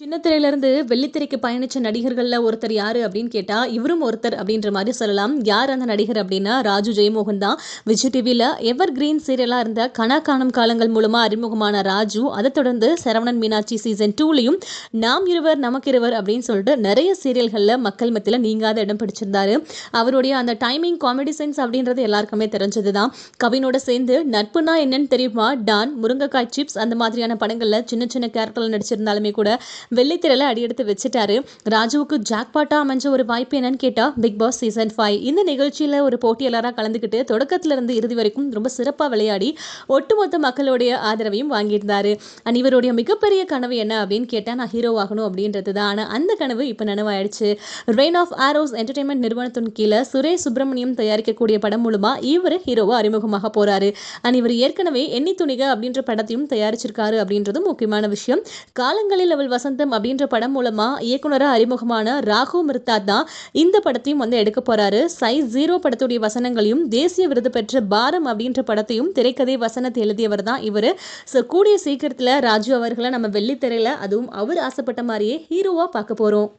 சின்னத்திரையிலிருந்து வெள்ளித்திரைக்கு பயணிச்ச நடிகர்களில் ஒருத்தர் யாரு அப்படின்னு கேட்டால் இவரும் ஒருத்தர் அப்படின்ற மாதிரி சொல்லலாம். யார் அந்த நடிகர் அப்படின்னா ராஜு ஜெயமோகன் தான். விஜய் டிவியில் எவர் கிரீன் சீரியலாக இருந்த கனா காணும் காலங்கள் மூலமாக அறிமுகமான ராஜு அதை தொடர்ந்து சரவணன் மீனாட்சி சீசன் டூலையும் நாம் இருவர் நமக்கு இருவர் அப்படின்னு சொல்லிட்டு நிறைய சீரியல்களில் மக்கள் மத்தியில் நீங்காத இடம் பிடிச்சிருந்தாரு. அவருடைய அந்த டைமிங் காமெடி சென்ஸ் அப்படின்றது எல்லாருக்குமே தெரிஞ்சது தான் கவினோட சேர்ந்து நட்புனா என்னன்னு தெரியுமா? டான் முருங்கைக்காய் சிப்ஸ் அந்த மாதிரியான படங்களில் சின்ன சின்ன கேரக்டரில் நடிச்சிருந்தாலுமே கூட வெள்ளித்திரையில் அடியெடுத்து வச்சுட்டாரு. ராஜுவுக்கு ஜாக்பாட்டா அமைஞ்ச ஒரு வாய்ப்பு என்னன்னு கேட்டால் பிக் பாஸ் சீசன் ஃபைவ் இந்த நிகழ்ச்சியில் ஒரு போட்டியாளராக கலந்துக்கிட்டு தொடக்கத்துல இருந்து இறுதி வரைக்கும் ரொம்ப சிறப்பாக விளையாடி ஒட்டுமொத்த மக்களுடைய ஆதரவையும் வாங்கியிருந்தாரு. அண்ட் இவருடைய மிகப்பெரிய கனவு என்ன அப்படின்னு கேட்டால் நான் ஹீரோ ஆகணும் அப்படின்றது தான் ஆனால் அந்த கனவு இப்போ நனவாயிடுச்சு. ரெயின் ஆஃப் ஆரோஸ் என்டர்டைன்மெண்ட் நிறுவனத்தின் கீழே சுரேஷ் சுப்பிரமணியம் தயாரிக்கக்கூடிய படம் மூலமா இவர் ஹீரோவா அறிமுகமாக போறாரு. அண்ட் இவர் ஏற்கனவே எண்ணி துணிக அப்படின்ற படத்தையும் தயாரிச்சிருக்காரு அப்படின்றதும் முக்கியமான விஷயம். காலங்களில் அவள் வசந்த் வசந்தம் அப்படின்ற படம் மூலமா இயக்குனராக அறிமுகமான ராகு மிர்தாத் தான் இந்த படத்தையும் வந்து எடுக்க போறாரு. சைஸ் ஜீரோ படத்துடைய வசனங்களையும் தேசிய விருது பெற்ற பாரம் அப்படின்ற படத்தையும் திரைக்கதை வசனத்தை எழுதியவர் தான் இவர். ஸோ கூடிய சீக்கிரத்தில் ராஜு அவர்களை நம்ம வெள்ளித்திரையில் அதுவும் அவர் ஆசைப்பட்ட மாதிரியே ஹீரோவாக பார்க்க போகிறோம்